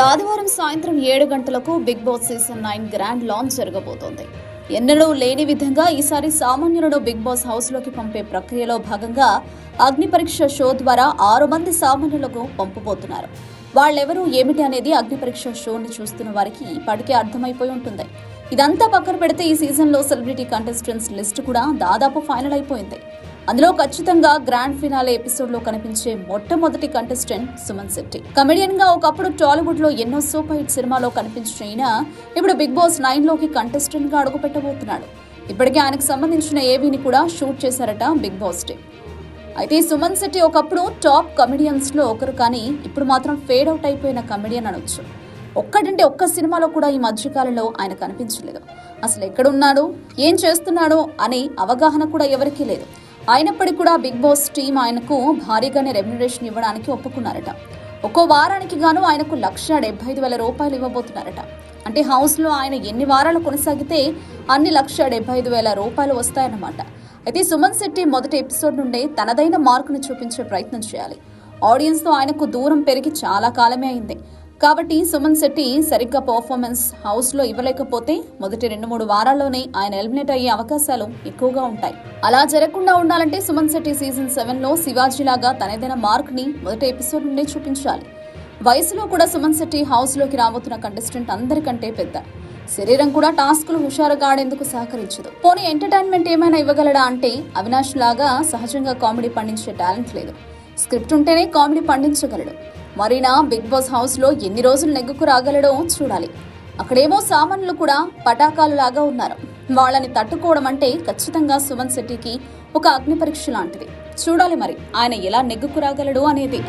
ఆదివారం సాయంత్రం ఏడు గంటలకు Bigg Boss season nine grand launch జరగబోతోంది. ఎన్నడూ లేని విధంగా ఈసారి సామాన్యులను బిగ్ బాస్ హౌస్లోకి పంపే ప్రక్రియలో భాగంగా అగ్ని పరీక్ష షో ద్వారా ఆరు మంది సామాన్యులకు పంపబోతున్నారు. వాళ్ళెవరూ ఏమిటి అనేది అగ్ని పరీక్ష షోని చూస్తున్న వారికి ఇప్పటికే అర్థమైపోయి ఉంటుంది. ఇదంతా పక్కన పెడితే ఈ సీజన్లో సెలబ్రిటీ కంటెస్టెంట్స్ లిస్ట్ కూడా దాదాపు ఫైనల్ అయిపోయింది. అందులో ఖచ్చితంగా గ్రాండ్ ఫినాలే ఎపిసోడ్లో కనిపించే మొట్టమొదటి కంటెస్టెంట్ సుమన్ శెట్టి. కమెడియన్గా ఒకప్పుడు టాలీవుడ్లో ఎన్నో సూపర్ హిట్ సినిమాలో కనిపించిన ఈయన ఇప్పుడు బిగ్ బాస్ నైన్లోకి కంటెస్టెంట్గా అడుగు పెట్టబోతున్నాడు ఇప్పటికే ఆయనకు సంబంధించిన ఏవీని కూడా షూట్ చేశారట బిగ్ బాస్ టీం. అయితే సుమన్ శెట్టి ఒకప్పుడు టాప్ కమెడియన్స్లో ఒకరు కానీ ఇప్పుడు మాత్రం ఫేడ్ అవుట్ అయిపోయిన కమెడియన్ అనొచ్చు. ఒక్కటంటే ఒక్క సినిమాలో కూడా ఈ మధ్యకాలంలో ఆయన కనిపించలేదు. అసలు ఎక్కడున్నాడు? ఏం చేస్తున్నాడు? అనే అవగాహన కూడా ఎవరికీ లేదు. అయినప్పటికీ కూడా బిగ్ బాస్ టీం ఆయనకు భారీగానే రెమ్యునరేషన్ ఇవ్వడానికి ఒప్పుకున్నారట. ఒక్కో వారానికి గాను ఆయనకు లక్ష డెబ్బై ఐదు వేల రూపాయలు ఇవ్వబోతున్నారట. అంటే హౌస్లో ఆయన ఎన్ని వారాలు కొనసాగితే అన్ని లక్ష డెబ్బై ఐదు వేల రూపాయలు వస్తాయన్నమాట. అయితే సుమన్ శెట్టి మొదటి ఎపిసోడ్ నుండే తనదైన మార్కును చూపించే ప్రయత్నం చేయాలి. ఆడియన్స్తో ఆయనకు దూరం పెరిగి చాలా కాలమే అయింది. కాబట్టి సుమన్ శెట్టి సరిగ్గా పర్ఫార్మెన్స్ హౌస్లో ఇవ్వలేకపోతే మొదటి రెండు మూడు వారాల్లోనే ఆయన ఎలిమినేట్ అయ్యే అవకాశాలు ఎక్కువగా ఉంటాయి. అలా జరగకుండా ఉండాలంటే సుమన్ శెట్టి సీజన్ సెవెన్లో శివాజీలాగా తనదైన మార్క్ని మొదటి ఎపిసోడ్ నుండే చూపించాలి. వయసులో కూడా సుమన్ శెట్టి హౌస్లోకి రాబోతున్న కంటెస్టెంట్ అందరికంటే పెద్ద. శరీరం కూడా టాస్కులు హుషారుగా ఆడేందుకు సహకరించదు. పోనీ ఎంటర్టైన్మెంట్ ఏమైనా ఇవ్వగలడా అంటే అవినాష్ లాగా సహజంగా కామెడీ పండించే టాలెంట్ లేదు. స్క్రిప్ట్ ఉంటేనే కామెడీ పండించగలడు. మరీనా బిగ్ బాస్ హౌస్లో ఎన్ని రోజులు నెగ్గుకు రాగలడో చూడాలి. అక్కడేమో సామాన్యులు కూడా పటాకాలు లాగా ఉన్నారు. వాళ్ళని తట్టుకోవడం అంటే ఖచ్చితంగా సుమన్ శెట్టికి ఒక అగ్ని పరీక్ష లాంటిది. చూడాలి మరి ఆయన ఎలా నెగ్గుకు రాగలడు అనేది.